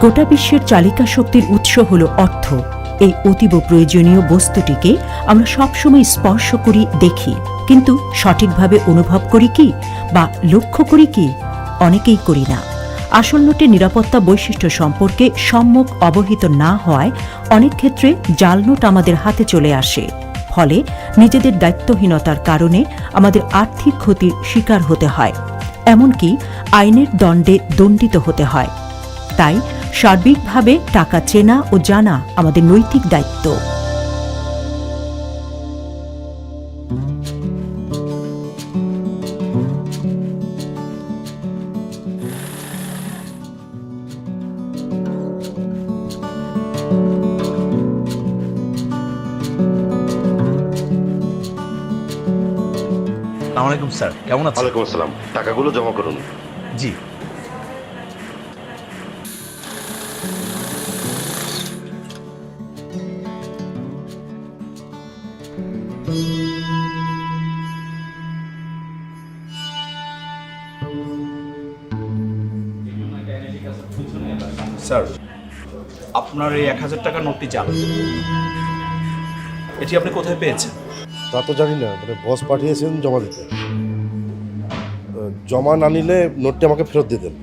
গোটা বিশ্বের চালিকা শক্তির উৎস হল অর্থ। এই অতীব প্রয়োজনীয় বস্তুটিকে আমরা সবসময় স্পর্শ করি, দেখি। কিন্তু সঠিকভাবে অনুভব করি কি বা লক্ষ্য করি কি অনেকেই করি না। আসল নিরাপত্তা বৈশিষ্ট্য সম্পর্কে সম্যক অবহিত না হওয়ায় অনেক ক্ষেত্রে জাল নোট আমাদের হাতে চলে আসে। ফলে নিজেদের দায়িত্বহীনতার কারণে আমাদের আর্থিক ক্ষতির শিকার হতে হয়। এমনকি আইনের দণ্ডে দণ্ডিত হতে হয়। তাই সার্বিকভাবে টাকা চেনা ও জানা আমাদের নৈতিক দায়িত্ব। আসসালামু আলাইকুম স্যার। কেমন আছেন? ওয়ালাইকুম আসসালাম। টাকাগুলো জমা করুন। জি। স্যার আপনার এই এক হাজার টাকার নোটটি চাল এটি আপনি কোথায় পেয়েছেন? তা তো জানি না মানে বস পাঠিয়েছেন জমা দিতে। জমা না নিলে নোটটি আমাকে ফেরত দিতেন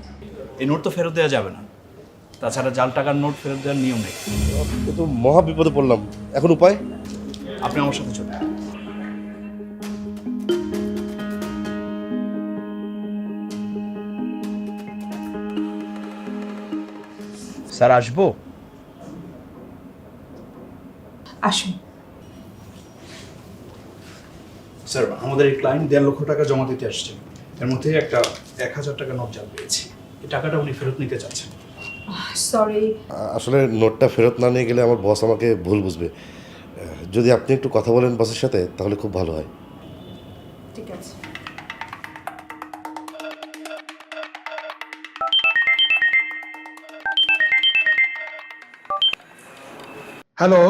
এই নোট তো ফেরত দেওয়া যাবে না। তাছাড়া জাল টাকার নোট ফেরত দেওয়ার নিয়ম নেই। এ তো মহা বিপদে পড়লাম। এখন উপায়? আপনি আমার সাথে চলুন। স্যার আসব? আসুন। স্যার আমাদের এই ক্লায়েন্ট দেড় লক্ষ টাকা জমা দিতে আসছেন এর মধ্যে একটা এক হাজার টাকা নোট জাল পেয়েছি। এই টাকাটা উনি ফেরত নিতে চাচ্ছেন। সরি আসলে নোটটা ফেরত না নিয়ে গেলে আমার বস আমাকে ভুল বুঝবে। যদি আপনি একটু কথা বলেন বসের সাথে তাহলে খুব ভালো হয়। হ্যালো?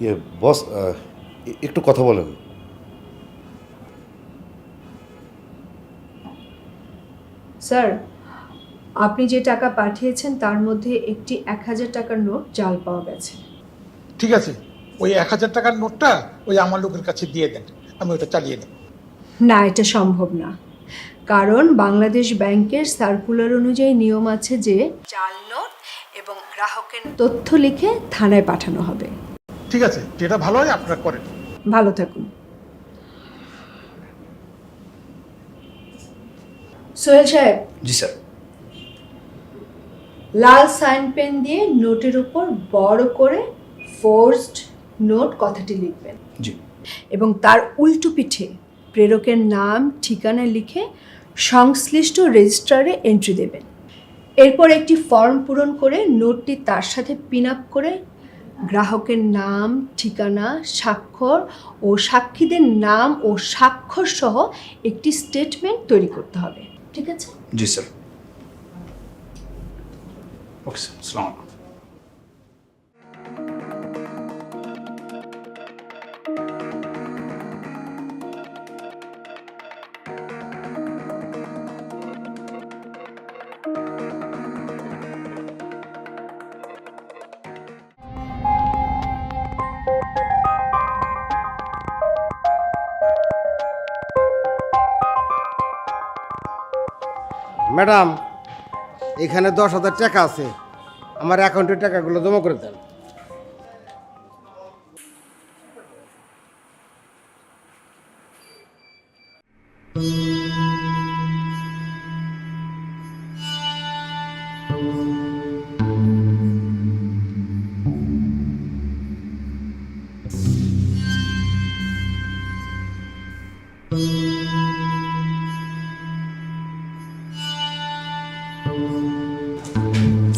ইয়ে বস একটু কথা বলেন। স্যার আপনি যে টাকা পাঠিয়েছেন তার মধ্যে একটি এক হাজার টাকার নোট জাল পাওয়া গেছে। ঠিক আছে। ওই এক হাজার টাকার নোটটা ওই আমার লোকের কাছে দিয়ে দেন। আমি ওটা চালিয়ে নেব। না এটা সম্ভব না। কারণ বাংলাদেশ ব্যাংকের সার্কুলার অনুযায়ী নিয়ম আছে যে জাল গ্রাহকের তথ্য লিখে থানায় পাঠানো হবে। ঠিক আছে যেটা ভালো হয় আপনারা করেন। ভালো থাকুন। সোহেল সাহেব। জি স্যার। লাল সাইন পেন দিয়ে নোটের উপর বড় করে ফোর্সড নোট কথাটি লিখবেন। জি। এবং তার উল্টো পিঠে প্রেরকের নাম ঠিকানা লিখে সংশ্লিষ্ট রেজিস্ট্রারে এন্ট্রি দেবেন। এরপর একটি ফর্ম পূরণ করে নোটটি তার সাথে পিন আপ করে গ্রাহকের নাম, ঠিকানা, স্বাক্ষর ও সাক্ষীদের নাম ও স্বাক্ষর সহ একটি স্টেটমেন্ট তৈরি করতে হবে। ঠিক আছে? জি স্যার ওকে স্যার ম্যাডাম এখানে দশ হাজার টাকা আছে। আমার অ্যাকাউন্টের টাকাগুলো জমা করে দেন।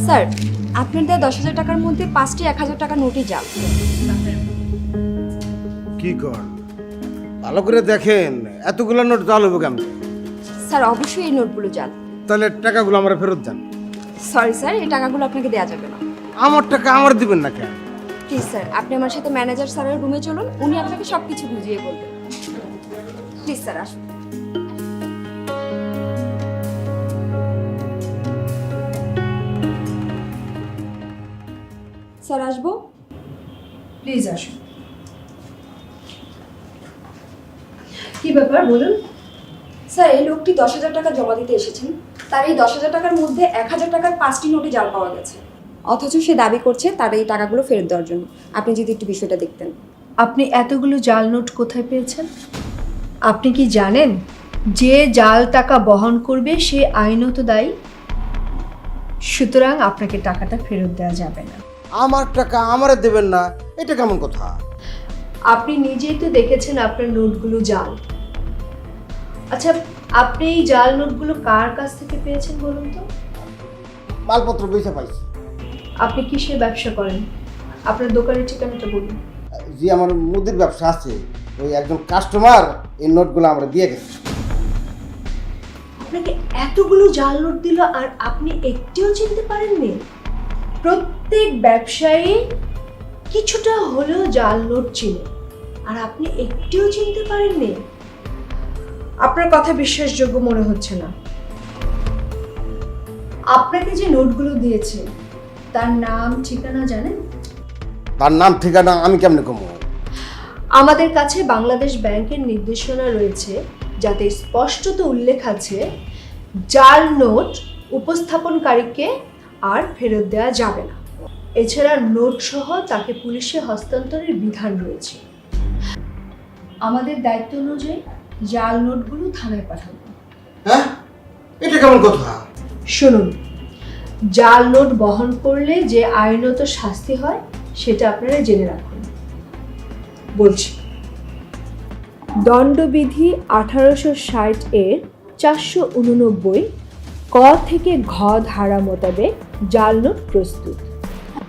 স্যার আপনার দেওয়া দশ হাজার টাকার মধ্যে পাঁচটি এক হাজার টাকা নোটই যাও কি কর? ভালো করে দেখেন এতগুলো নোট চাল হব কেমন? স্যার অবশ্যই এই নোটগুলো যান তাহলে টাকাগুলো আমরা ফেরত দেন। সরি স্যার এই টাকাগুলো আপনাকে দেওয়া যাবে না। আমার টাকা আমার দিবেন না কেন? প্লিজ স্যার আপনি আমার সাথে ম্যানেজার স্যারের রুমে চলুন উনি আপনাকে সব কিছু বুঝিয়ে বলবেন। প্লিজ স্যার আসুন। স্যার আসব? প্লিজ আসুন। কি ব্যাপার বলুন? স্যার এই লোকটি দশ হাজার টাকা জমা দিতে এসেছেন। তার এই দশ হাজার টাকার মধ্যে এক হাজার টাকার পাঁচটি নোটে জাল পাওয়া গেছে। অথচ সে দাবি করছে তার এই টাকাগুলো ফেরত দেওয়ার জন্য। আপনি যদি একটু বিষয়টা দেখতেন। আপনি এতগুলো জাল নোট কোথায় পেয়েছেন? আপনি কি জানেন যে জাল টাকা বহন করবে সে আইনত দায়ী? সুতরাং আপনাকে টাকাটা ফেরত দেওয়া যাবে না। আমার টাকা আমারে দেবেন না এটা কেমন কথা? আপনি নিজেই তো দেখেছেন আপনার নোটগুলো জাল। আচ্ছা আপনি এই জাল নোটগুলো কার কাছ থেকে পেয়েছেন বলুন তো? মালপত্র বেঁচে পাইছি। আপনি কিসের ব্যবসা করেন? আপনার দোকানের ঠিকানাটা বলুন। যে আমার মুদির ব্যবসা আছে। ওই একজন কাস্টমার এই নোটগুলো আমরা দিয়ে গেছে। আপনাকে এতগুলো জাল নোট দিল আর আপনি একটিও চিনতে পারেননি? প্রত্যেক ব্যবসায়ী কিছুটা হলেও জাল নোট চিনে আর আপনি একটিও চিনতে পারেননি। আপনার কথা বিশ্বাসযোগ্য মনে হচ্ছে না। আপনাকে যে নোটগুলো দিয়েছে তার নাম ঠিকানা জানেন? তার নাম ঠিকানা আমি কেমনে কমো? আমাদের কাছে বাংলাদেশ ব্যাংকের নির্দেশনা রয়েছে যাতে স্পষ্টত উল্লেখ আছে জাল নোট উপস্থাপনকারীকে আর ফেরত দেওয়া যাবে না। এছাড়া নোট সহ তাকে পুলিশে হস্তান্তরের বিধান রয়েছে। আমাদের দায়িত্ব অনুযায়ী জাল নোটগুলো থানায় পাঠাবো। হ্যাঁ? এটা কেমন কথা? শুনুন জাল নোট বহন করলে যে আইনত শাস্তি হয় সেটা আপনারা জেনে রাখুন। বলছি দণ্ডবিধি আঠারোশো ষাট এর চারশো উননব্বই ক থেকে ঘ ধারা মোতাবেক জাল নোট প্রস্তুত।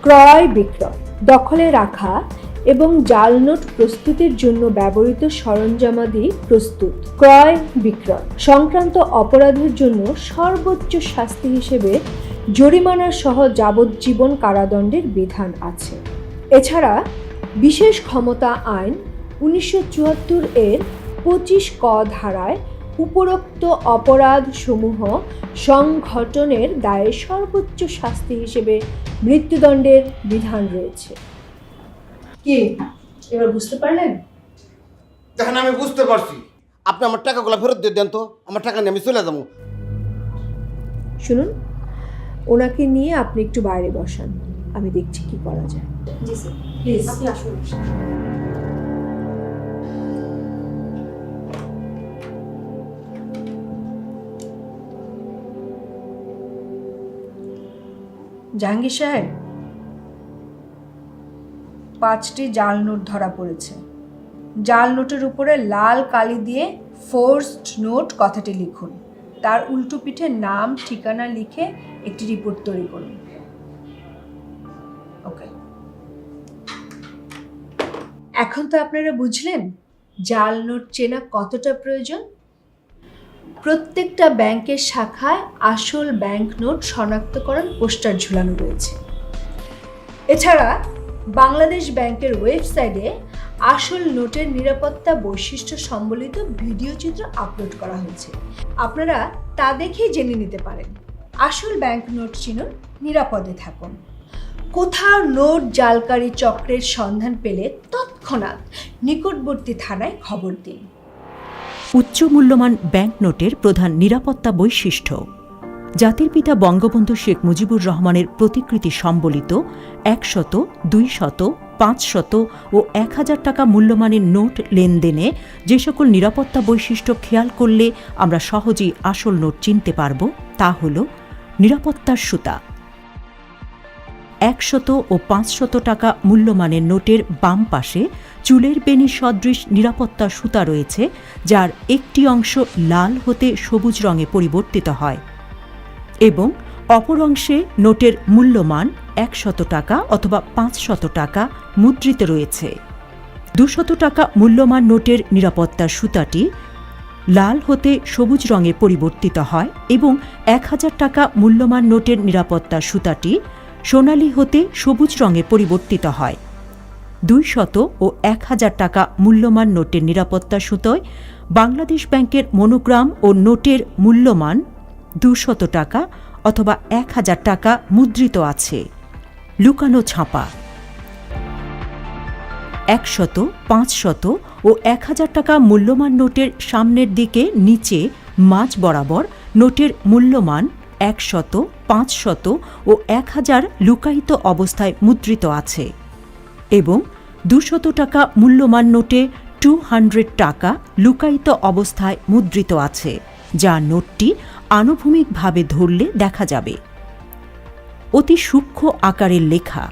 ক্রয় বিক্রয় দখলে রাখা এবং জাল নোট প্রস্তুতির জন্য ব্যবহৃত সরঞ্জামাদি প্রস্তুত। ক্রয় বিক্রয় সংক্রান্ত অপরাধের জন্য সর্বোচ্চ শাস্তি হিসেবে জরিমানা সহ যাবজ্জীবন কারাদণ্ডের বিধান আছে। এছাড়া বিশেষ ক্ষমতা আইন উনিশশো চুয়াত্তর এর পঁচিশ ক ধারায় উপরোক্ত অপরাধসমূহ সংঘটনের দায়ে সর্বোচ্চ শাস্তি হিসেবে মৃত্যুদণ্ডের বিধান রয়েছে। কি? এবার বুঝতে পারলেন? দেখেন আমি বুঝতে পারছি। আপনি আমার টাকাগুলো ফেরত দিয়ে দেন তো আমার টাকা নিয়ে আমি চলে যাব। শুনুন ওনাকে নিয়ে আপনি একটু বাইরে বসান আমি দেখছি কি করা যায়। জি স্যার প্লিজ। আপনি আসুন। জাহাঙ্গীর সাহেব? পাঁচটি জাল নোট ধরা পড়েছে। জাল নোটের উপরে লাল কালি দিয়ে ফোর্সড নোট কথাটি লিখুন। তার উল্টো পিঠে নাম, ঠিকানা লিখে একটি রিপোর্ট তৈরি করুন। ওকে। এখন তো আপনারা বুঝলেন, জাল নোট চেনা কতটা প্রয়োজন? প্রত্যেকটা ব্যাংকের শাখায় আসল ব্যাংক নোট শনাক্তকরণ পোস্টার ঝুলানো রয়েছে। এছাড়া বাংলাদেশ ব্যাংকের ওয়েবসাইটে আসল নোটের নিরাপত্তা বৈশিষ্ট্য সম্বলিত ভিডিও চিত্র আপলোড করা হয়েছে। আপনারা তা দেখেই জেনে নিতে পারেন। আসল ব্যাংক নোট চিনুন নিরাপদে থাকুন। কোথাও নোট জালকারী চক্রের সন্ধান পেলে তৎক্ষণাৎ নিকটবর্তী থানায় খবর দিন। উচ্চ মূল্যমান ব্যাংক নোটের প্রধান নিরাপত্তা বৈশিষ্ট্য। জাতির পিতা বঙ্গবন্ধু শেখ মুজিবুর রহমানের প্রতিকৃতি সম্বলিত একশত দুই শত পাঁচশত ও এক হাজার টাকা মূল্যমানের নোট লেনদেনে যে সকল নিরাপত্তা বৈশিষ্ট্য খেয়াল করলে আমরা সহজেই আসল নোট চিনতে পারব তা হল নিরাপত্তার সুতা। একশত ও পাঁচশত টাকা মূল্যমানের নোটের বাম পাশে চুলের বেনি সদৃশ নিরাপত্তা সুতা রয়েছে, যার একটি অংশ লাল হতে সবুজ রঙে পরিবর্তিত হয় এবং অপর অংশে নোটের মূল্যমান একশত টাকা অথবা পাঁচশত টাকা মুদ্রিত রয়েছে। দুশত টাকা মূল্যমান নোটের নিরাপত্তার সুতাটি লাল হতে সবুজ রঙে পরিবর্তিত হয় এবং এক হাজার টাকা মূল্যমান নোটের নিরাপত্তার সুতাটি সোনালি হতে সবুজ রঙে পরিবর্তিত হয়। দুই শত ও এক হাজার টাকা মূল্যমান নোটের নিরাপত্তা সুতোয় বাংলাদেশ ব্যাংকের মনোগ্রাম ও নোটের মূল্যমান দুশত টাকা অথবা এক হাজার টাকা মুদ্রিত আছে। লুকানো ছাপা। একশত, পাঁচশত ও এক হাজার টাকা মূল্যমান নোটের সামনের দিকে নিচে মাঝ বরাবর নোটের মূল্যমান একশত, পাঁচশত ও এক হাজার লুকায়িত অবস্থায় মুদ্রিত আছে এবং দুশত টাকা মূল্যমান নোটে টু হান্ড্রেড টাকা লুকায়িত অবস্থায় মুদ্রিত আছে, যা নোটটি আনুভূমিকভাবে ধরলে দেখা যাবে। অতি সূক্ষ্ম আকারের লেখা।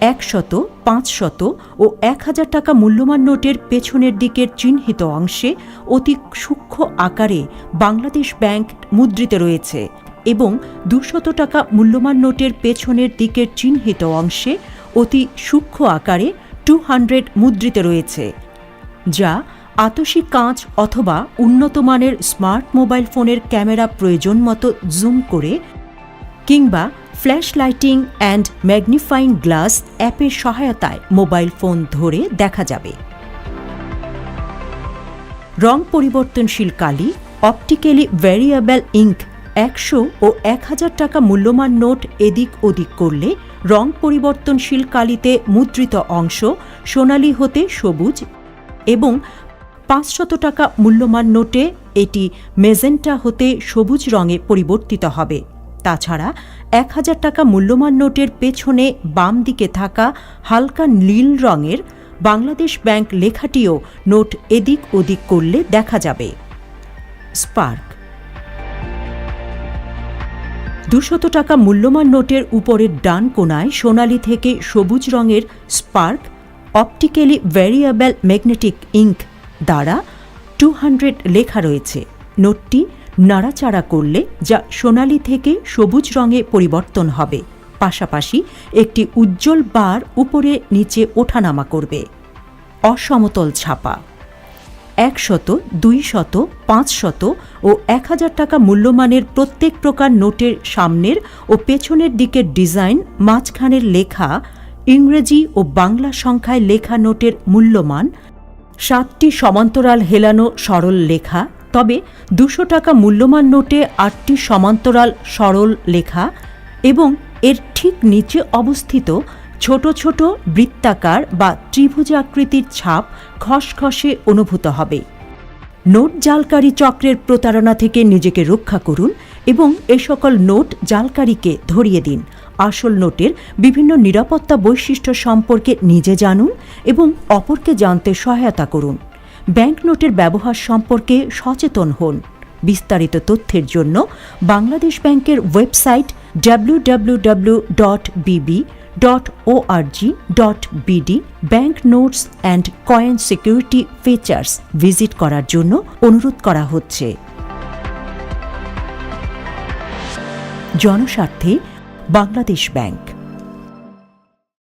একশত, পাঁচশত ও এক হাজার টাকা মূল্যমান নোটের পেছনের দিকের চিহ্নিত অংশে অতি সূক্ষ্ম আকারে বাংলাদেশ ব্যাংক মুদ্রিত রয়েছে এবং দুশত টাকা মূল্যমান নোটের পেছনের দিকের চিহ্নিত অংশে অতি সূক্ষ্ম আকারে টু হান্ড্রেড মুদ্রিত রয়েছে, যা আতসী কাঁচ অথবা উন্নত মানের স্মার্ট মোবাইল ফোনের ক্যামেরা প্রয়োজন মতো জুম করে কিংবা flash lighting and magnifying glass অ্যাপের সহায়তায় মোবাইল ফোন ধরে দেখা যাবে। রং পরিবর্তনশীল কালি, অপটিক্যালি ভ্যারিয়েবল ইঙ্ক একশো ও এক হাজার টাকা মূল্যমান নোট এদিক ওদিক করলে রং পরিবর্তনশীল কালিতে মুদ্রিত অংশ, সোনালি হতে সবুজ এবং পাঁচশত টাকা মূল্যমান নোটে এটি মেজেন্টা হতে সবুজ রঙে পরিবর্তিত হবে। তাছাড়া এক হাজার টাকা মূল্যমান নোটের পেছনে বাম দিকে থাকা হালকা নীল রঙের বাংলাদেশ ব্যাংক লেখাটিও নোট এদিক ওদিক করলে দেখা যাবে। স্পার্ক দুশত টাকা মূল্যমান নোটের উপরের ডান কোণায় সোনালি থেকে সবুজ রঙের spark optically variable magnetic ink দ্বারা টু হান্ড্রেড লেখা রয়েছে। নোটটি নাড়াচাড়া করলে যা সোনালি থেকে সবুজ রঙে পরিবর্তন হবে। পাশাপাশি একটি উজ্জ্বল বার উপরে নিচে ওঠানামা করবে। অসমতল ছাপা। একশত, দুইশত, পাঁচশত ও এক হাজার টাকা মূল্যমানের প্রত্যেক প্রকার নোটের সামনের ও পেছনের দিকের ডিজাইন, মাঝখানের লেখা, ইংরেজি ও বাংলা সংখ্যায় লেখা নোটের মূল্যমান, সাতটি সমান্তরাল হেলানো সরল লেখা, তবে দুশো টাকা মূল্যমান নোটে আটটি সমান্তরাল সরল লেখা এবং এর ঠিক নিচে অবস্থিত ছোট ছোট বৃত্তাকার বা ত্রিভুজাকৃতির ছাপ খসখসে অনুভূত হবে। নোট জালকারী চক্রের প্রতারণা থেকে নিজেকে রক্ষা করুন এবং এ সকল নোট জালকারীকে ধরিয়ে দিন। আসল নোটের বিভিন্ন নিরাপত্তা বৈশিষ্ট্য সম্পর্কে নিজে জানুন এবং অপরকে জানতে সহায়তা করুন। ব্যাংক নোটের ব্যবহার সম্পর্কে সচেতন হন। বিস্তারিত তথ্যের জন্য বাংলাদেশ ব্যাংকের website W W W dot BB dot O ORG dot BD bank notes and coin security features visit করার জন্য অনুরোধ করা হচ্ছে। জনস্বার্থে বাংলাদেশ ব্যাংক।